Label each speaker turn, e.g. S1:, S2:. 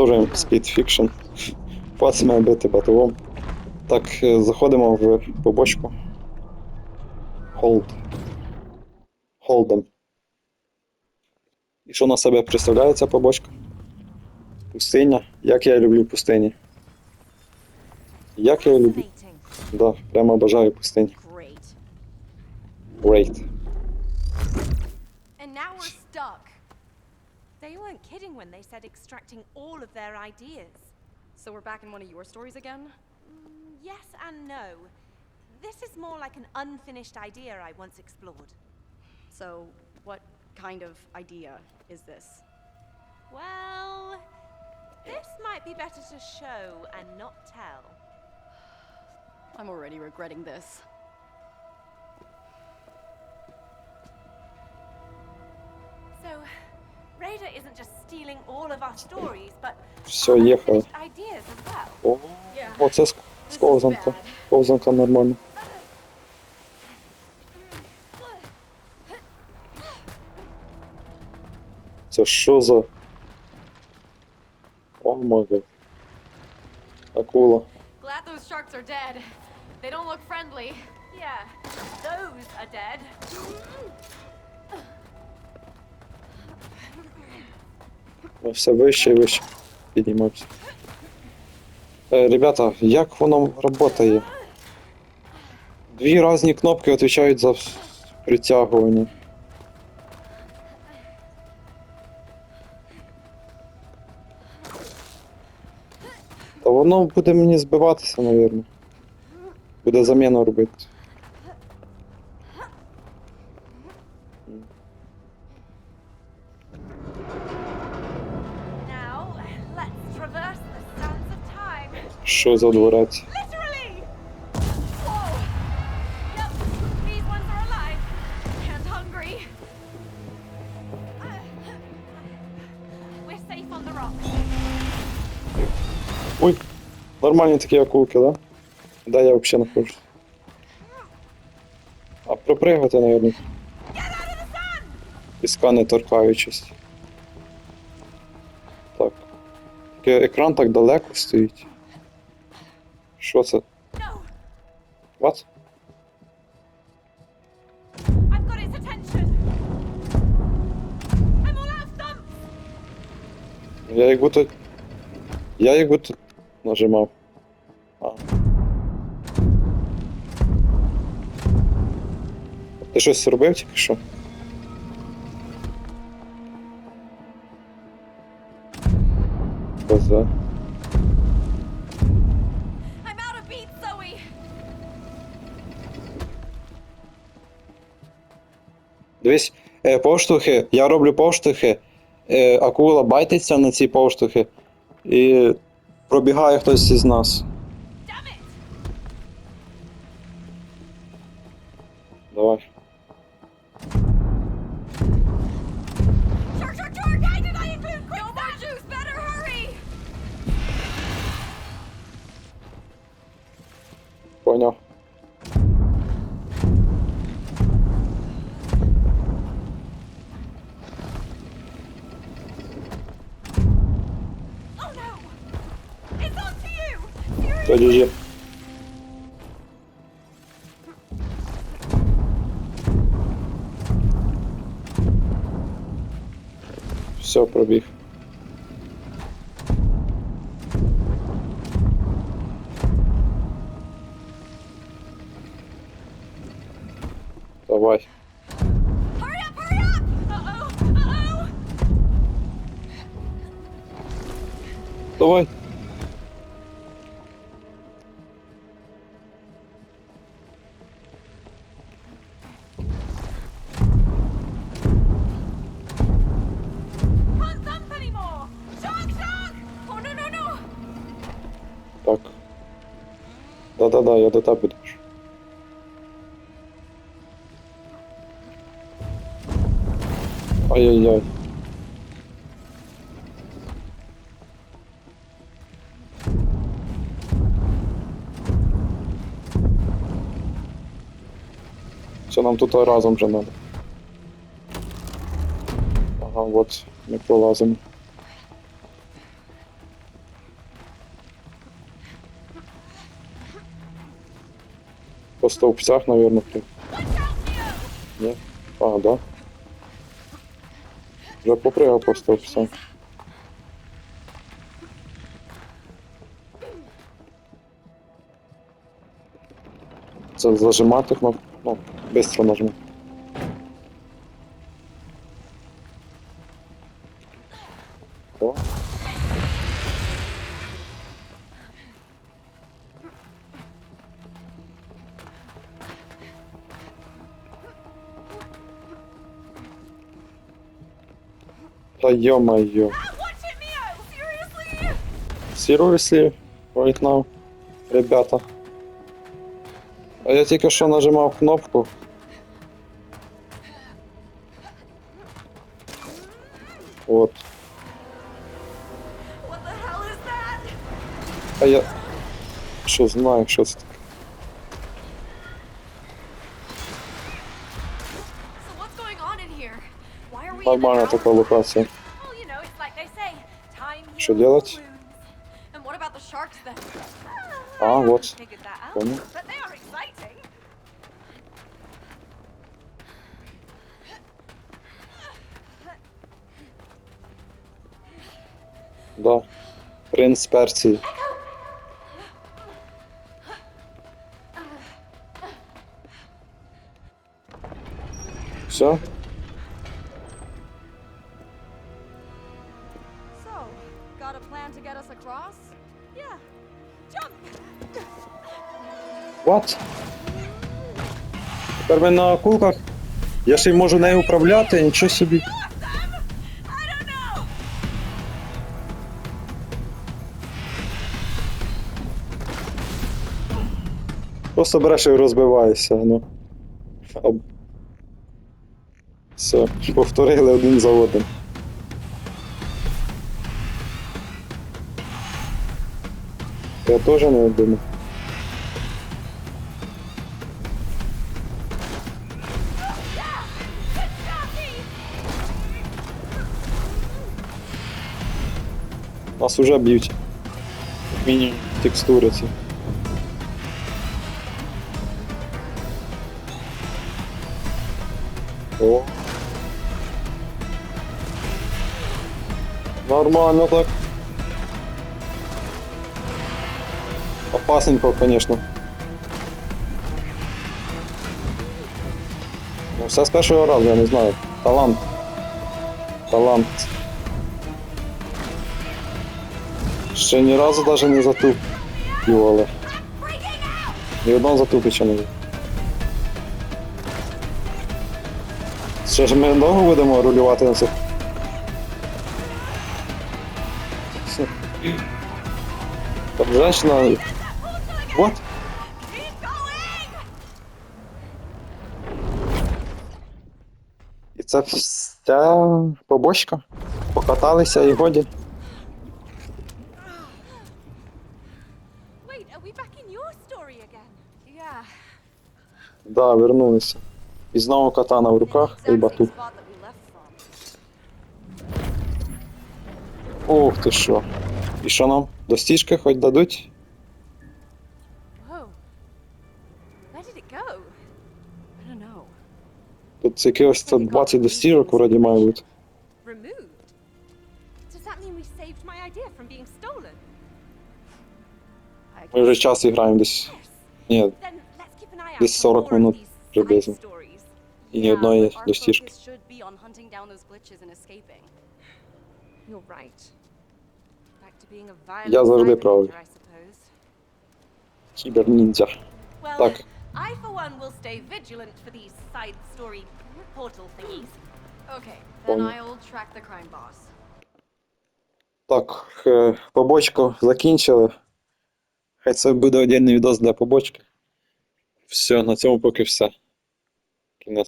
S1: Продовжуємо Speed Fiction. Пац має бити батлом. Так, е, заходимо в побочку. Hold. Холдем. І що на себе представляє ця побочка? Пустиня. Як я люблю пустині. Як я люблю. Да, прямо обожаю пустині.
S2: Great. And now we're stuck. They weren't kidding when they said extracting all of their ideas.
S3: So we're back in one of your stories again?
S2: Mm, yes and no. This is more like an unfinished idea I once explored.
S3: So, what kind of idea is this?
S2: Well, this might be better to show and not tell.
S3: I'm already regretting this.
S2: Raider isn't just stealing all of our stories, but
S1: Все,
S2: our
S1: їхали.
S2: unfinished ideas as well.
S1: О, о це ск- сковзанка. Сковзанка нормально. Це що за. О май гад. Акула.
S3: Glad those sharks are dead. They don't look friendly.
S2: Yeah, those are dead.
S1: Все вище і вище підіймаємося. Е, ребята, як воно працює? Дві різні кнопки відповідають за притягування. Та воно буде мені збиватися, мабуть. Буде заміну робити.
S2: On the rocks.
S1: Ой, нормальні такі акулки, да? Де я взагалі нахожусь? А пропригати, мабуть, піска не торкаючись. Так. Екран так далеко стоїть. что це? What? Я як будто... Я як будто нажимав. А. что щось робив тільки що?
S2: Без, да.
S1: Дивись, е, поштовхи, я роблю поштовхи, е, акула байтиться на ці поштовхи і пробігає хтось із нас. Давай. Все, GG. Все, пробіг. Давай. Давай. Так. Да-да-да, я до тебе йду. Ай-яй-яй. Все, нам тут разом вже надо. Ага, от, ми пролазимо. По стовпцях, наверное, прям. Ні? А, да. Вже попригав по стовпцях. Це зажимати кнопку. Ну, быстро нажми. О. Да ё-моё.
S2: Seriously?
S1: Right now? Ребята. А я только что нажимал кнопку.
S2: Вот.
S1: А я... что знаю, что? це таке. Нормальна така локація.
S3: Then?
S2: Ah,
S1: А, вот. Понял. Да. Принц Персії. Все? What? Тепер ми на акулках. Я ще й можу нею управляти, нічого собі. Просто береш і розбиваєшся, ну. А- Все, повторили один за одним. Я теж не думаю. Нас уже б'ють. Мінімум текстури ці. О. Нормально так. Опасненько, конечно. Ну, все з першого разу, я не знаю. Талант. Талант. Ще ні разу даже не затупювали. Ні одного затупича не було. Ще ж ми довго будемо рулювати на цих. Женщина. Вот. І це вся побочка. Покаталися і годі. Да, вернулися. І знову катана в руках і батут. Ух ти що. І що нам? Достіжки хоч дадуть? Тут якихось 20 достіжок вроді має бути. Ми вже час граємо десь. Ні,
S2: Then let's keep an eye out
S1: Десь
S2: for
S1: 40
S2: more of
S1: минут
S2: these side
S1: приблизно.
S2: stories.
S1: І ні
S3: Yeah,
S1: одної
S3: but our
S1: достіжки.
S3: focus should be on hunting down those glitches and escaping.
S2: You're right. Back to being a violent
S1: Я завжди
S2: cyber
S1: правий.
S2: ninja, I suppose.
S1: Кіберніндзя.
S2: Well,
S1: Так.
S2: I for one will stay vigilant for these side story portal thingies.
S3: Okay, then
S1: Понял.
S3: I'll track the crime boss.
S1: Так, е, побочку закінчили. Хай це буде отдельний відос для побочки. Все, на цьому поки все.